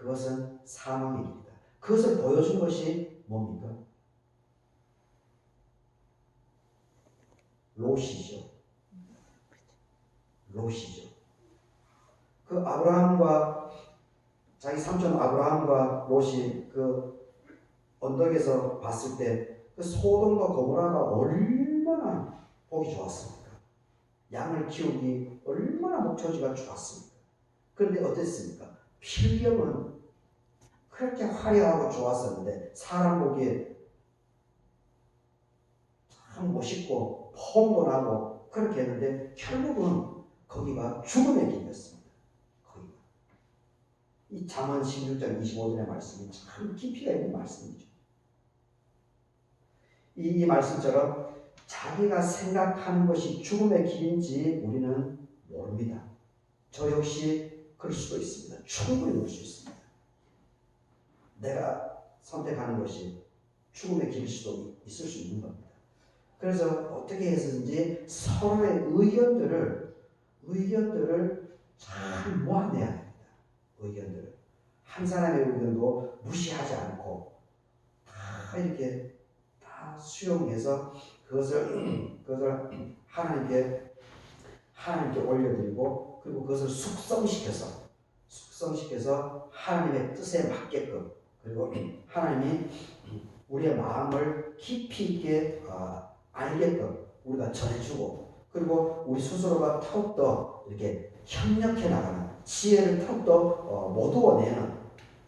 그것은 사망입니다. 그것을 보여준 것이 뭡니까? 롯이죠. 롯이죠. 그 아브라함과 자기 삼촌 아브라함과 롯이 그 언덕에서 봤을 때 그 소돔과 고모라가 얼마나 보기 좋았습니까? 양을 키우기 얼마나 목초지가 좋았습니까? 그런데 어땠습니까? 필경은 그렇게 화려하고 좋았었는데 사람 보기에 참 멋있고 폼도 나고 그렇게 했는데 결국은 거기가 죽음의 길이었습니다. 거기가. 이 잠언 16장 25절의 말씀이 참 깊이가 있는 말씀이죠. 이, 이 말씀처럼 자기가 생각하는 것이 죽음의 길인지 우리는 모릅니다. 저 역시 그럴 수도 있습니다. 충분히 그럴 수 있습니다. 내가 선택하는 것이 죽음의 길일 수도 있을 수 있는 겁니다. 그래서 어떻게 해서든지 서로의 의견들을 의견들을 잘 모아내야 됩니다. 의견들을 한 사람의 의견도 무시하지 않고 다 이렇게 다 수용해서 그것을 그것을 하나님께 하나님께 올려드리고 그리고 그것을 숙성시켜서 숙성시켜서 하나님의 뜻에 맞게끔 그리고 하나님이 우리의 마음을 깊이 있게 어, 알게끔 우리가 전해주고 그리고 우리 스스로가 더욱더 이렇게 협력해 나가는 지혜를 더욱더 어, 모두어내는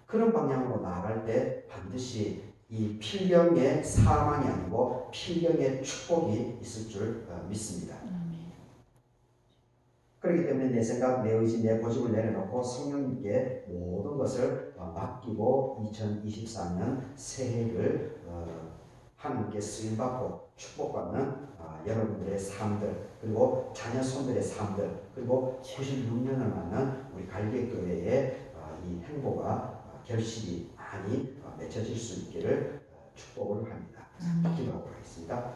그런 방향으로 나아갈 때 반드시 이 필경의 사망이 아니고 필경의 축복이 있을 줄 어, 믿습니다. 그렇기 때문에 내 생각, 내 의지, 내 고집을 내려놓고 성령님께 모든 것을 어, 맡기고 2023년 새해를 어, 하나님께 쓰임받고 축복받는 어, 여러분들의 삶들 그리고 자녀 손들의 삶들 그리고 96년을 맞는 우리 갈개교회의 어, 이 행보가 어, 결실이 많이 어, 맺혀질 수 있기를 어, 축복을 합니다. 기도하도록 하겠습니다.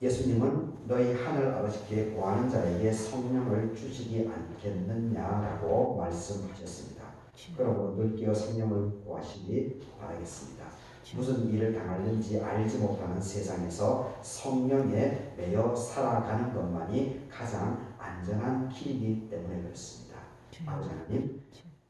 예수님은 너희 하늘 아버지께 구하는 자에게 성령을 주시지 않겠느냐라고 말씀하셨습니다. 그러므로 늘 깨어 성령을 구하시기 바라겠습니다. 무슨 일을 당하는지 알지 못하는 세상에서 성령에 매여 살아가는 것만이 가장 안전한 길이기 때문에 그렇습니다. 아버지 하나님,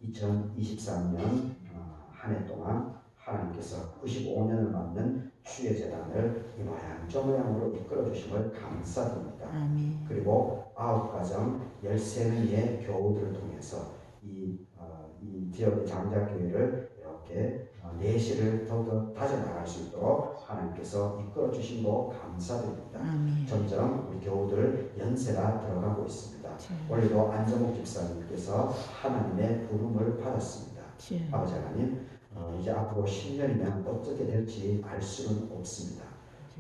2023년 어, 한해 동안 하나님께서 95년을 맞는 주의 재단을 이 모양 저 모양으로 이끌어 주심을 감사드립니다. 아멘. 그리고 아홉 가정 13명의 교우들을 통해서 이, 어, 이 지역의 장자교회를 이렇게 어, 내실을 더욱더 다져나갈 수 있도록 하나님께서 이끌어 주심도 감사드립니다. 아멘. 점점 우리 교우들 연세가 들어가고 있습니다. 올해도 안정욱 집사님께서 하나님의 부름을 받았습니다. 아버지 하나님, 어, 이제 앞으로 10년이면 어떻게 될지 알 수는 없습니다.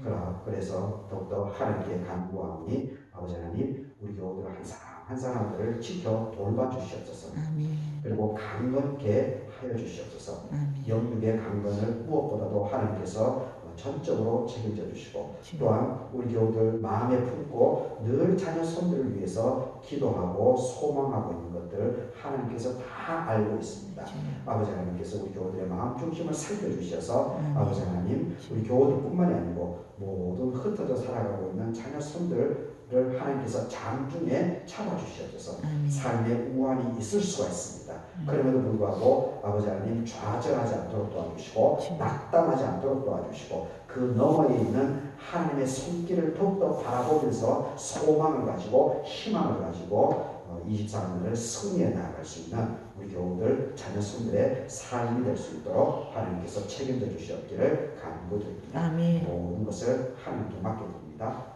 그러, 그래서 더욱더 하나님께 간구하오니 아버지 하나님, 우리 교우들 한 사람 한 사람들을 지켜 돌봐 주시옵소서. 아멘. 그리고 강건케 하여 주시옵소서. 아멘. 영육의 강건을 무엇보다도 하나님께서 전적으로 책임져 주시고 또한 우리 교우들 마음에 품고 늘 자녀 손들을 위해서 기도하고 소망하고 있는 것들을 하나님께서 다 알고 있습니다. 아버지 하나님께서 우리 교우들의 마음 중심을 살펴주셔서 아버지 하나님 우리 교우들뿐만이 아니고 모든 흩어져 살아가고 있는 자녀 손들 을 하나님께서 장중에 아멘. 삶의 우환이 있을 수가 있습니다. 그럼에도 불구하고 아버지 하나님 좌절하지 않도록 도와주시고 낙담하지 않도록 도와주시고 그 너머에 있는 하나님의 손길을 더욱더 바라보면서 소망을 가지고 희망을 가지고 24년을 승리해 나아갈 수 있는 우리 교우들 자녀 손들의 삶이 될 수 있도록 하나님께서 책임져 주시옵기를 간구드립니다. 모든 것을 하나님께 맡겨드립니다.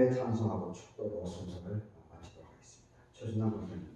함께 찬송하고 축도로 순서를 마치도록 하겠습니다. 최진남 목사님.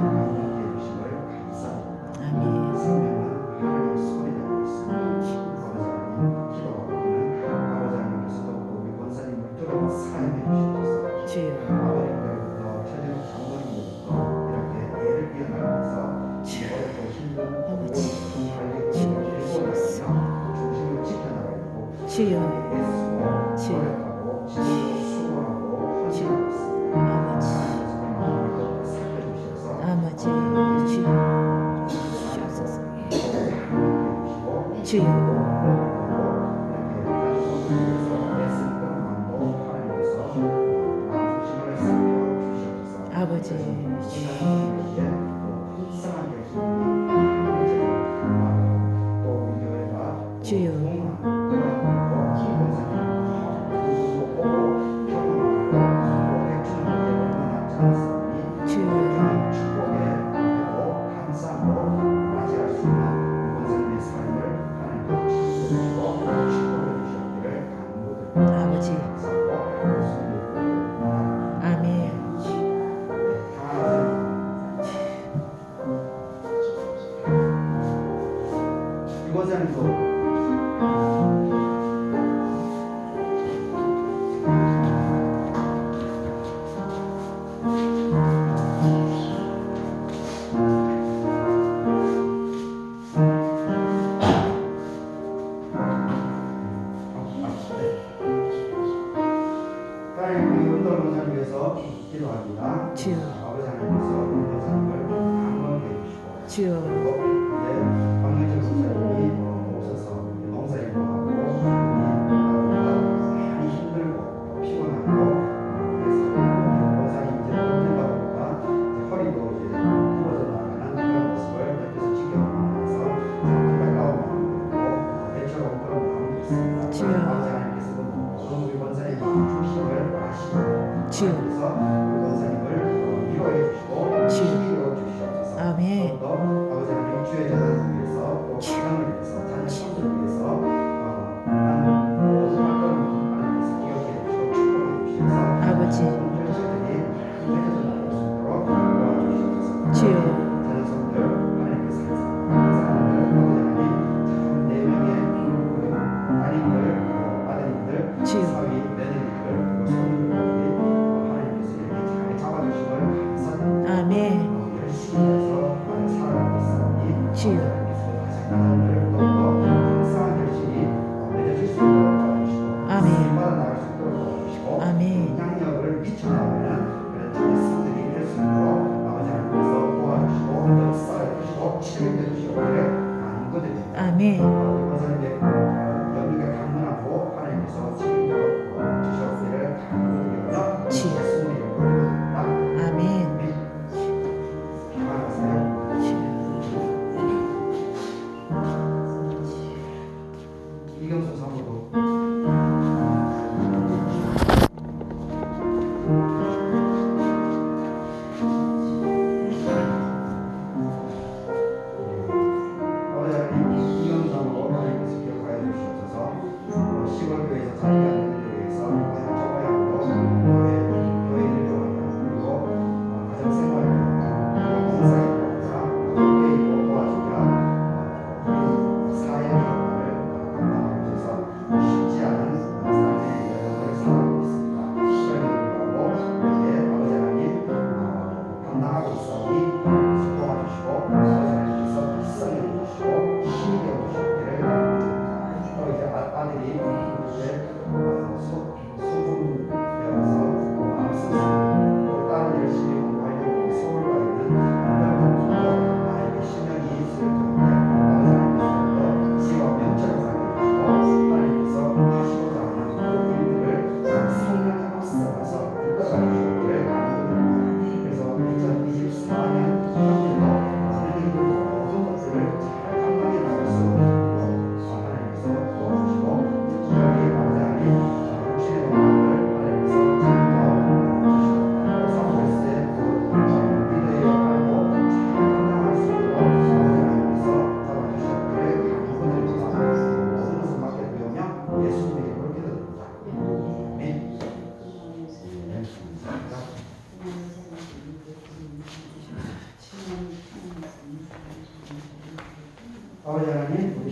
Thank you. 就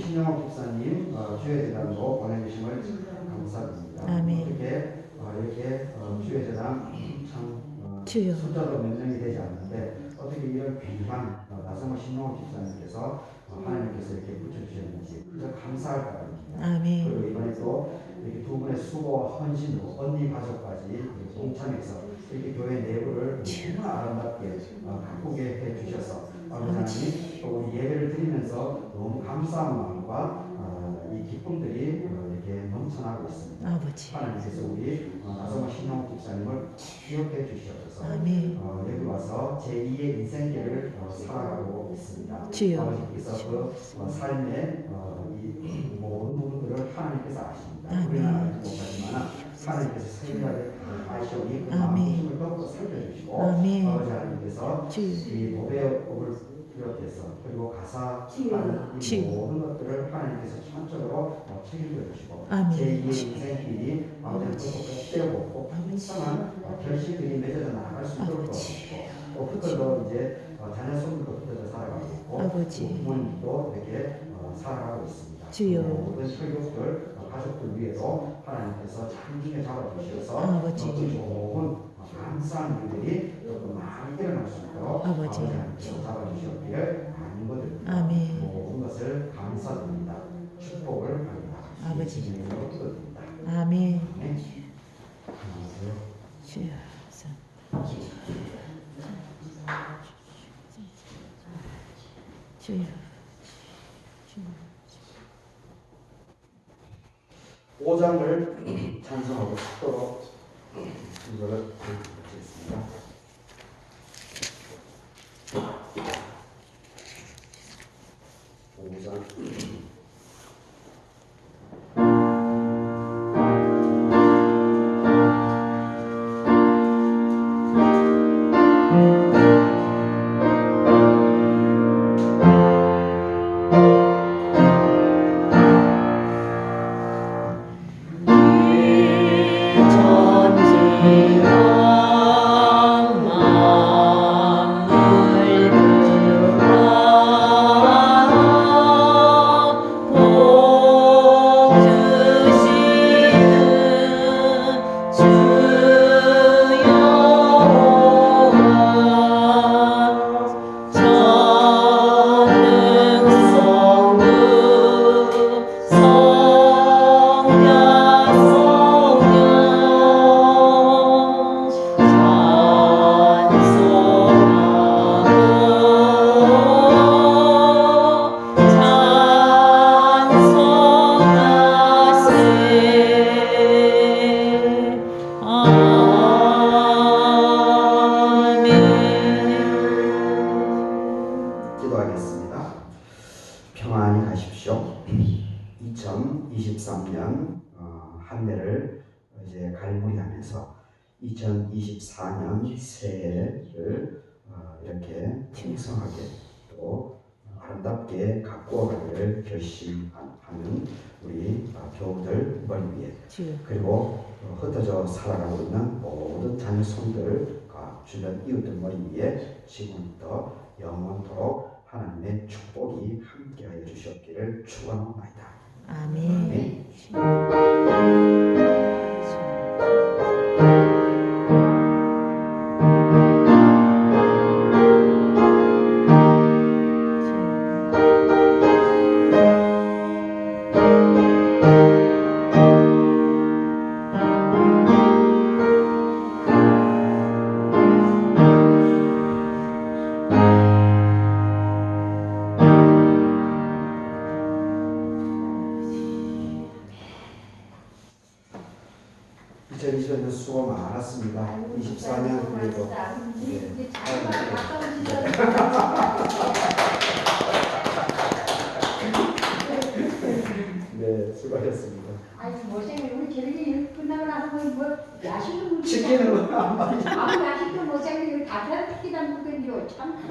신영호 목사님 어, 주회재단 으로 보내주심을 감사드립니다. 아멘. 어떻게 어, 이렇게 어, 주의재단 참 어, 숫자로 몇 명이 되지 않는데 어떻게 이런 귀한 어, 나성호 신영호 목사님께서 어, 하나님께서 이렇게 붙여주셨는지 그래서 감사할 바입니다. 아멘. 그리고 이번에 또 이렇게 두 분의 수고 헌신으로 언니 가족까지 동참해서 이렇게 교회 내부를 너무나 아름답게 어, 가꾸게 해주셔서 아버지 하나님 또 우리 예배를 드리면서 너무 감사한 마음과 어, 이 기쁨들이 어, 이렇게 넘쳐나고 있습니다. 아버지. 하나님께서 우리 어, 나성호 신영 집사님을 기억해 주시옵소서. 아멘. 어, 여기 와서 제 2의 인생길을 어, 살아가고 있습니다. 주여. 아버지께서 그 어, 삶의 어, 이 모든 부분들을 하나님께서 아십니다. 아멘. 우리는 알지 못하지만 하나님께서 세밀하게 아시오니 그. 마음을 더욱 살펴주시고. 아버지 하나님께서. 이 노배업을 비롯해서 그리고 가사 하는 이 주여. 모든 것들을 하나님께서 전적으로 어, 책임져 주시고 아멘. 제2의 인생길이 아버지는 그것도 꼭 풍성한 어, 결실들이 맺어져 나갈 수 있도록 도와주시고 또 흩어져 이제 어, 자녀 손들도 흩어져 살아가고 있고 부모님도 이렇게 어, 살아가고 있습니다. 주여. 모든 혈육들 어, 가족들 위해도 하나님께서 참중에 잡아주셔서 아버지. 어, 그 좋은 어, 감사한 일들이 아버지. 간구드립니다. 아멘. 모든 것을 감사드립니다. 축복을 합니다. 아버지. 아멘. 주여. 주여. 5장을 찬송하고 싶도록 이거를 드리겠습니다. 이제 갈무리하면서 2024년 새해를 어, 이렇게 풍성하게 또 아름답게 가꾸어 가기를 결심하는 우리 어, 교우들 머리 위에. 그리고 어, 흩어져 살아가고 있는 모든 자녀 손들과 주변 이웃들 머리 위에 지금부터 영원토록 하나님의 축복이 함께하여 주셨기를 축원하옵나이다. 아멘. 아멘. 2020년 수고 많았습니다. 24년 그래도 네. 네 수고하셨습니다. 아니 못생긴 우리 일 끝나고 나서 뭐, 뭐 야식을 먹지 치킨은 안 많이 아무 야식도 못생긴 다 펴기다 먹거든요 참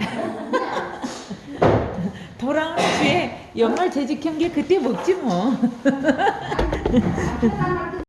돌아오는 주에 연말 재직 경계 그때 먹지 뭐.